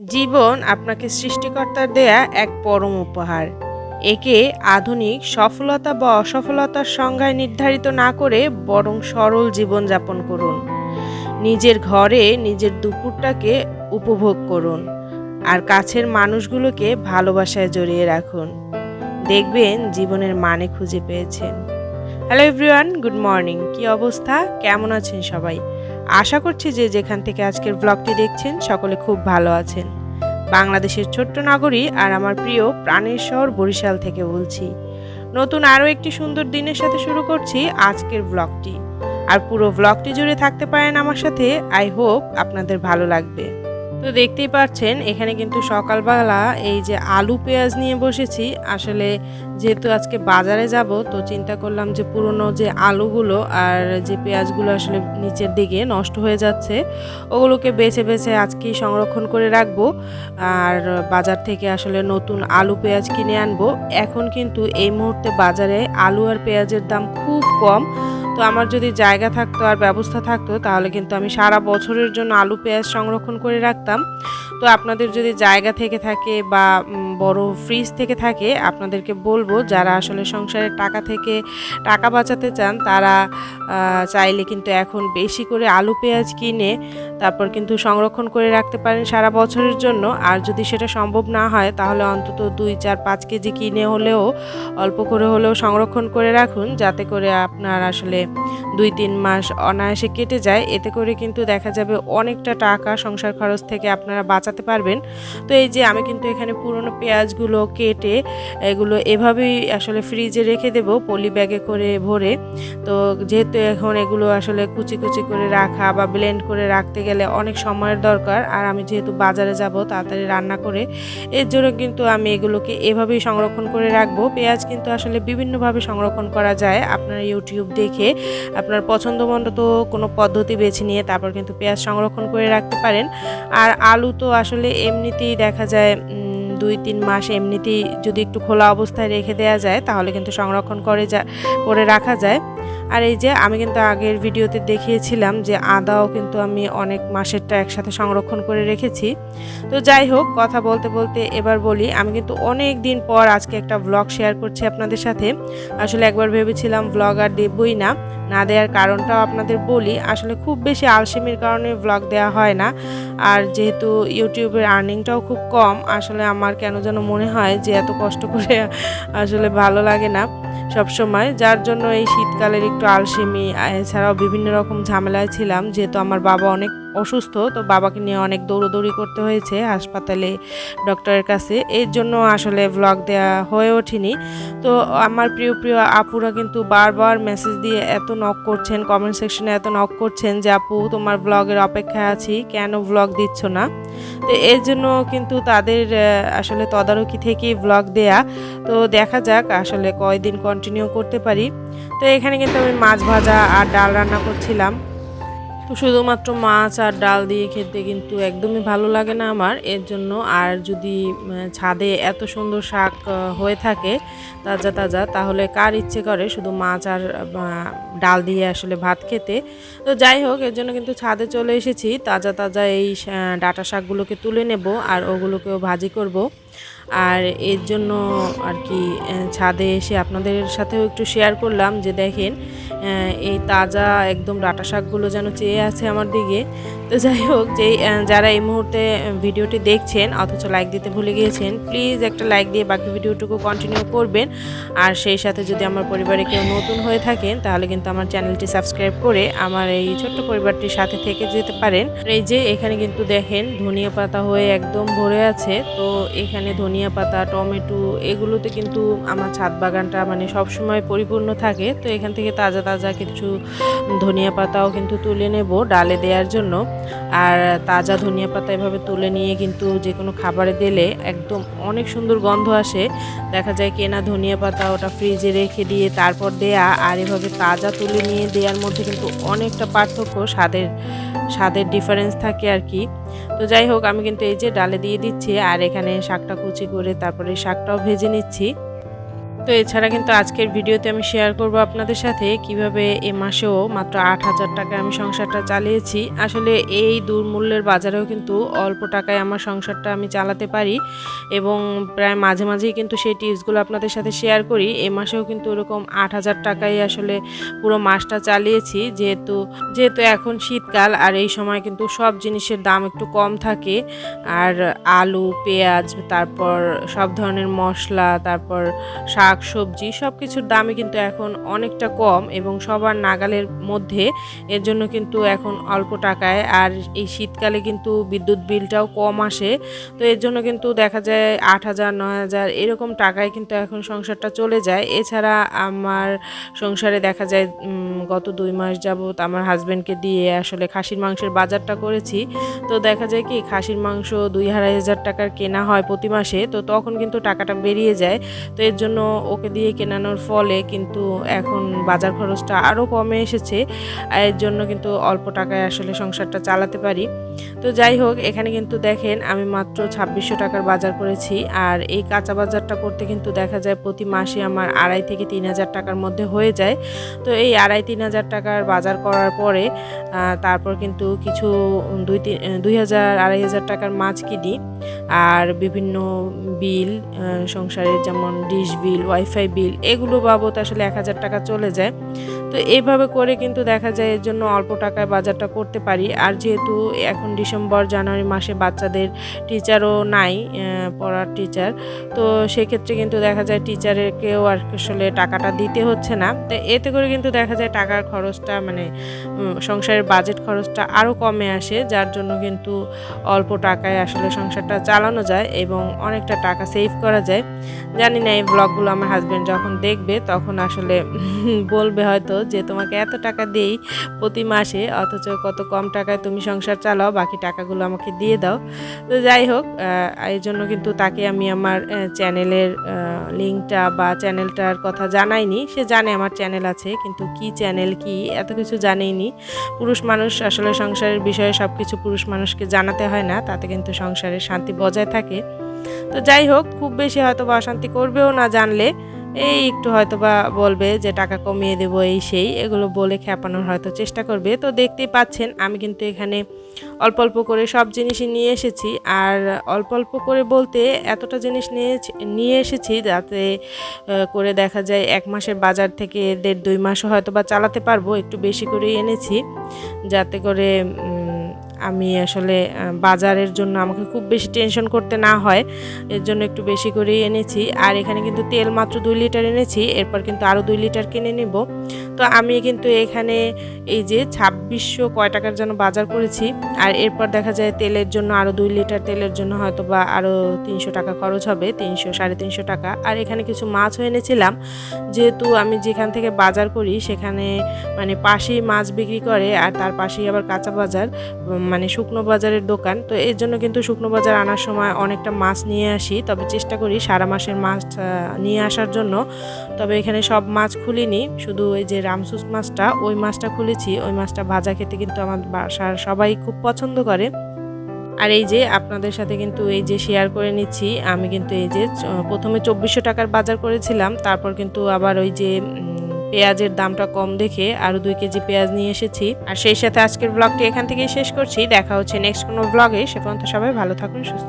জীবন আপনাকে সৃষ্টিকর্তার দেয়া এক পরম উপহার। একে আধুনিক সফলতা বা অসফলতার সংজ্ঞায় নির্ধারিত না করে বরং সরল জীবনযাপন করুন। নিজের ঘরে নিজের দুপুরটাকে উপভোগ করুন আর কাছের মানুষগুলোকে ভালোবাসায় জড়িয়ে রাখুন। দেখবেন জীবনের মানে খুঁজে পেয়েছেন। Hello everyone, good morning. কি অবস্থা? কেমন আছেন সবাই? আশা করছি যে যেখান থেকে আজকের ব্লগটি দেখছেন, সকলে খুব ভালো আছেন। বাংলাদেশের ছোট্ট নগরী আর আমার প্রিয় প্রাণের শহর বরিশাল থেকে বলছি। নতুন আরও একটি সুন্দর দিনের সাথে শুরু করছি আজকের ব্লগটি আর পুরো ব্লগটি জুড়ে থাকতে পারেন আমার সাথে আই হোপ আপনাদের ভালো লাগবে। তো দেখতেই পাচ্ছেন, এখানে কিন্তু সকালবেলা এই যে আলু পেঁয়াজ নিয়ে বসেছি। আসলে যেহেতু আজকে বাজারে যাব, তো চিন্তা করলাম যে পুরনো যে আলুগুলো আর যে পেঁয়াজগুলো আসলে নিচের দিকে নষ্ট হয়ে যাচ্ছে, ওগুলোকে বেছে বেছে আজকেই সংরক্ষণ করে রাখব। আর বাজার থেকে আসলে নতুন আলু পেঁয়াজ কিনে আনব। এখন কিন্তু এই মুহূর্তে বাজারে আলু আর পেঁয়াজের দাম খুব কম। তো আমার যদি জায়গা থাকতো আর ব্যবস্থা থাকতো, তাহলে কিন্তু আমি সারা বছরের জন্য আলু পেঁয়াজ সংরক্ষণ করে রাখতাম। তো আপনাদের যদি জায়গা থেকে থাকে বা বড় ফ্রিজ থেকে থাকে, আপনাদেরকে বলব যারা আসলে সংসারের টাকা থেকে টাকা বাঁচাতে চান, তারা চাইলে কিন্তু এখন বেশি করে আলু, পেঁয়াজ কিনে তারপর কিন্তু সংরক্ষণ করে রাখতে পারেন সারা বছরের জন্য। আর যদি সেটা সম্ভব না হয়, তাহলে অন্তত দুই, চার, পাঁচ কেজি কিনে হলেও, অল্প করে হলেও সংরক্ষণ করে রাখুন, যাতে করে আপনার আসলে দুই, তিন মাস অনায়াসে কেটে যায়। এতে করে কিন্তু দেখা যাবে অনেকটা টাকা সংসার খরচ থেকে আপনারা বাঁচাতে পারবেন। তো এই যে আমি কিন্তু এখানে পুরনো পেঁয়াজগুলো কেটে এগুলো এভাবেই আসলে ফ্রিজে রেখে দেবো, পলি ব্যাগে করে ভরে। তো যেহেতু এখন এগুলো আসলে কুচি কুচি করে রাখা বা ব্লেন্ড করে রাখতে গেলে অনেক সময়ের দরকার, আর আমি যেহেতু বাজারে যাব তাড়াতাড়ি রান্না করে, এর জন্য কিন্তু আমি এগুলোকে এভাবেই সংরক্ষণ করে রাখব। পেঁয়াজ কিন্তু আসলে বিভিন্নভাবে সংরক্ষণ করা যায়, আপনার ইউটিউব দেখে, আপনার পছন্দ মতো কোনো পদ্ধতি বেছে নিয়ে তারপর কিন্তু পেঁয়াজ সংরক্ষণ করে রাখতে পারেন। আর আলু তো আসলে এমনিতেই দেখা যায় দুই তিন মাস এমনিতেই যদি একটু খোলা অবস্থায় রেখে দেওয়া যায়, তাহলে কিন্তু সংরক্ষণ করে যা, করে রাখা যায়। আর এই যে আমি কিন্তু আগের ভিডিওতে দেখিয়েছিলাম যে আদাও কিন্তু আমি অনেক মাসেরটা একসাথে সংরক্ষণ করে রেখেছি। তো যাই হোক, কথা বলতে বলতে এবার বলি, আমি কিন্তু অনেক দিন পর আজকে একটা ব্লগ শেয়ার করছি আপনাদের সাথে। আসলে একবার ভেবেছিলাম ব্লগ আর দেবই না না দেওয়ার কারণটাও আপনাদের বলি। আসলে খুব বেশি আলসেমির কারণে ব্লগ দেওয়া হয় না, আর যেহেতু ইউটিউবের আর্নিংটাও খুব কম, আসলে আমার কেন যেন মনে হয় যে এত কষ্ট করে আসলে ভালো লাগে না। সব সময় যার জন্য এই শীতকালের একটু আলসেমি, এছাড়াও বিভিন্ন রকম ঝামেলায় ছিলাম, যেহেতু আমার বাবা অনেক অসুস্থ, তো বাবাকে নিয়ে অনেক দৌড়োদৌড়ি করতে হয়েছে হাসপাতালে ডক্টরের কাছে। এর জন্য আসলে ব্লগ দেওয়া হয়ে ওঠেনি। তো আমার প্রিয় প্রিয় আপুরা কিন্তু বারবার মেসেজ দিয়ে এত নক করছেন কমেন্ট সেকশনে এত নক করছেন যে, আপু, তোমার ব্লগের অপেক্ষায় আছি, কেন ব্লগ দিচ্ছ না? তো এর জন্য কিন্তু তাদের আসলে তদারকি থেকেই ব্লগ দেয়া। তো দেখা যাক আসলে কয়দিন কন্টিনিউ করতে পারি। তো এখানে কিন্তু আমি মাছ ভাজা আর ডাল রান্না করছিলাম। তো শুধুমাত্র মাছ আর ডাল দিয়ে খেতে কিন্তু একদমই ভালো লাগে না আমার। এর জন্য আর যদি ছাদে এত সুন্দর শাক হয়ে থাকে তাজা তাজা, তাহলে কার ইচ্ছে করে শুধু মাছ আর ডাল দিয়ে আসলে ভাত খেতে? তো যাই হোক, এর জন্য কিন্তু ছাদে চলে এসেছি। তাজা তাজা এই ডাঁটা শাকগুলোকে তুলে নেব আর ওগুলোকেও ভাজি করব। আর এর জন্য আর কি ছাদে এসে আপনাদের সাথেও একটু শেয়ার করলাম যে দেখেন এই তাজা একদম ডাটা শাকগুলো যেন চেয়ে আছে আমার দিকে। তো যাই হোক, যে যারা এই মুহূর্তে ভিডিওটি দেখছেন, অথচ লাইক দিতে ভুলে গিয়েছেন প্লিজ একটা লাইক দিয়ে বাকি ভিডিওটুকু কন্টিনিউ করবেন। আর সেই সাথে যদি আমার পরিবারে কেউ নতুন হয়ে থাকেন, তাহলে কিন্তু আমার চ্যানেলটি সাবস্ক্রাইব করে আমার এই ছোট্ট পরিবারটির সাথে থেকে যেতে পারেন। এই যে, এখানে কিন্তু দেখেন, ধনিয়া পাতা হয়ে একদম ভরে আছে। তো এখানে ধনিয়া পাতা, টমেটো, এগুলোতে কিন্তু আমার ছাদ বাগানটা মানে সবসময় পরিপূর্ণ থাকে। তো এখান থেকে তাজা তাজা কিছু ধনিয়া পাতাও কিন্তু তুলে নেব ডালে দেওয়ার জন্য। আর তাজা ধনিয়া পাতা এভাবে তুলে নিয়ে কিন্তু যে কোনো খাবারে দিলে একদম অনেক সুন্দর গন্ধ আসে। দেখা যায় কেনা ধনিয়া পাতা ওটা ফ্রিজে রেখে দিয়ে তারপর দেয়া আর এভাবে তাজা তুলে নিয়ে দেওয়ার মধ্যে কিন্তু অনেকটা পার্থক্য স্বাদের স্বাদের ডিফারেন্স থাকে আর কি। তো যাই হোক, আমি কিন্তু এই যে ডালে দিয়ে দিচ্ছি আর এখানে শাকটা কুচি করে তারপরে শাকটাও ভেজে নিচ্ছি। তো এছাড়া কিন্তু আজকের ভিডিওতে আমি শেয়ার করব আপনাদের সাথে কীভাবে এ মাসেও মাত্র আট হাজার টাকায় আমি সংসারটা চালিয়েছি। আসলে এই দুর্মূল্যের বাজারেও কিন্তু অল্প টাকায় আমার সংসারটা আমি চালাতে পারি এবং প্রায় মাঝে মাঝেই কিন্তু সেই টিপসগুলো আপনাদের সাথে শেয়ার করি। এ মাসেও কিন্তু ওরকম আট হাজার টাকায় আসলে পুরো মাসটা চালিয়েছি। যেহেতু যেহেতু এখন শীতকাল আর এই সময় কিন্তু সব জিনিসের দাম একটু কম থাকে। আর আলু, পেঁয়াজ, তারপর সব ধরনের মশলা, তারপর শাক সবজি সব কিছুর দামই কিন্তু এখন অনেকটা কম এবং সবার নাগালের মধ্যে এর জন্য কিন্তু এখন অল্প টাকায়। আর এই শীতকালে কিন্তু বিদ্যুৎ বিলটাও কম আসে, তো এর জন্য কিন্তু দেখা যায় আট হাজার, নয় হাজার এরকম টাকায় কিন্তু এখন সংসারটা চলে যায়। এছাড়া আমার সংসারে দেখা যায় গত দুই মাস যাবত আমার হাজব্যান্ডকে দিয়ে আসলে খাসির মাংসের বাজারটা করেছি। তো দেখা যায় কি, খাসির মাংস দুই আড়াই হাজার টাকার কেনা হয় প্রতি মাসে, তো তখন কিন্তু টাকাটা বেরিয়ে যায়। তো এর জন্য ওকে দিয়ে কেনানোর ফলে কিন্তু এখন বাজার খরচটা আরও কমে এসেছে। এর জন্য কিন্তু অল্প টাকায় আসলে সংসারটা চালাতে পারি। তো যাই হোক, এখানে কিন্তু দেখেন আমি মাত্র ছাব্বিশশো টাকার বাজার করেছি। আর এই কাঁচা বাজারটা করতে কিন্তু দেখা যায় প্রতি মাসে আমার আড়াই থেকে তিন হাজার টাকার মধ্যে হয়ে যায়। তো এই আড়াই তিন হাজার টাকার বাজার করার পরে তারপর কিন্তু কিছু দুই তিন দুই হাজার, আড়াই হাজার টাকার মাছ কিনি। আর বিভিন্ন বিল সংসারের যেমন ডিশ বিল, ওয়াইফাই বিল, এগুলো বাবদ আসলে এক হাজার টাকা চলে যায়। তো এইভাবে করে কিন্তু দেখা যায় এর জন্য অল্প টাকায় বাজারটা করতে পারি। আর যেহেতু এখন ডিসেম্বর, জানুয়ারি মাসে বাচ্চাদের টিচারও নাই পড়ার টিচার তো সেক্ষেত্রে কিন্তু দেখা যায় টিচারেরকেও আর আসলে টাকাটা দিতে হচ্ছে না। তো এতে করে কিন্তু দেখা যায় টাকার খরচটা মানে সংসারের বাজেট খরচটা আরও কমে আসে, যার জন্য কিন্তু অল্প টাকায় আসলে সংসারটা চালানো যায় এবং অনেকটা টাকা সেভ করা যায়। জানি না এই ব্লগগুলো আমার হাজব্যান্ড যখন দেখবে, তখন আসলে বলবে হয়তো যে, তোমাকে এত টাকা দেই প্রতি মাসে, অথচ কত কম টাকায় তুমি সংসার চালাও বাকি টাকাগুলো আমাকে দিয়ে দাও। তো যাই হোক এই জন্য কিন্তু তাকে আমি আমার চ্যানেলের লিঙ্কটা বা চ্যানেলটার কথা জানাইনি। সে জানে আমার চ্যানেল আছে, কিন্তু কি চ্যানেল, কি এত কিছু জানেইনি। পুরুষ মানুষ আসলে সংসারের বিষয়ে সব কিছু পুরুষ মানুষকে জানাতে হয় না, তাতে কিন্তু সংসারের শান্তি বজায় থাকে। তো যাই হোক, খুব বেশি হয়তো বা অশান্তি করবেও না জানলে। এই একটু হয়তো বা বলবে যে টাকা কমিয়ে দেব, এই সেই, এগুলো বলে খেপানোর হয়তো চেষ্টা করবে। তো দেখতেই পাচ্ছেন, আমি কিন্তু এখানে অল্প অল্প করে সব জিনিসই নিয়ে এসেছি। আর অল্প অল্প করে বলতে এতটা জিনিস নিয়ে নিয়ে এসেছি যাতে করে দেখা যায় এক মাসের বাজার থেকে দেড় দুই মাসও হয়তো বা চালাতে পারব, একটু বেশি করে এনেছি। যাতে করে আমি আসলে বাজারের জন্য আমাকে খুব বেশি টেনশন করতে না হয়, এর জন্য একটু বেশি করেই এনেছি। আর এখানে কিন্তু তেল মাত্র দুই লিটার এনেছি, এরপর কিন্তু আরও দুই লিটার কিনে নিব। তো আমি কিন্তু এখানে এই যে ছাব্বিশশো কয় টাকার জন্য বাজার করেছি। আর এরপর দেখা যায় তেলের জন্য আরও দুই লিটার তেলের জন্য হয়তো বা আরও তিনশো টাকা খরচ হবে, তিনশো, সাড়ে তিনশো টাকা। আর এখানে কিছু মাছও এনেছিলাম। যেহেতু আমি যেখান থেকে বাজার করি সেখানে মানে পাশেই মাছ বিক্রি করে আর তার পাশেই আবার কাঁচা বাজার মানে শুকনো বাজারের দোকান। তো এর জন্য কিন্তু শুকনো বাজার আনার সময় অনেকটা মাছ নিয়ে আসি। তবে চেষ্টা করি সারা মাসের মাছ নিয়ে আসার জন্য। তবে এখানে সব মাছ খুলিনি। শুধু ওই যে রামসুস মাছটা, ওই মাছটা খুলেছি, ওই মাছটা ভাজা খেতে কিন্তু আমার বাসার সবাই খুব পছন্দ করে। আর এই যে আপনাদের সাথে কিন্তু এই যে শেয়ার করে নিচ্ছি, আমি কিন্তু এই যে প্রথমে চব্বিশশো টাকার বাজার করেছিলাম, তারপর কিন্তু আবার ওই যে পেঁয়াজের দামটা কম দেখে আরও দুই কেজি পেঁয়াজ নিয়ে এসেছি। আর সেই সাথে আজকের ব্লগটি এখান থেকেই শেষ করছি, দেখা হচ্ছে নেক্সট কোনো ব্লগে সে পর্যন্ত সবাই ভালো থাকুন, সুস্থ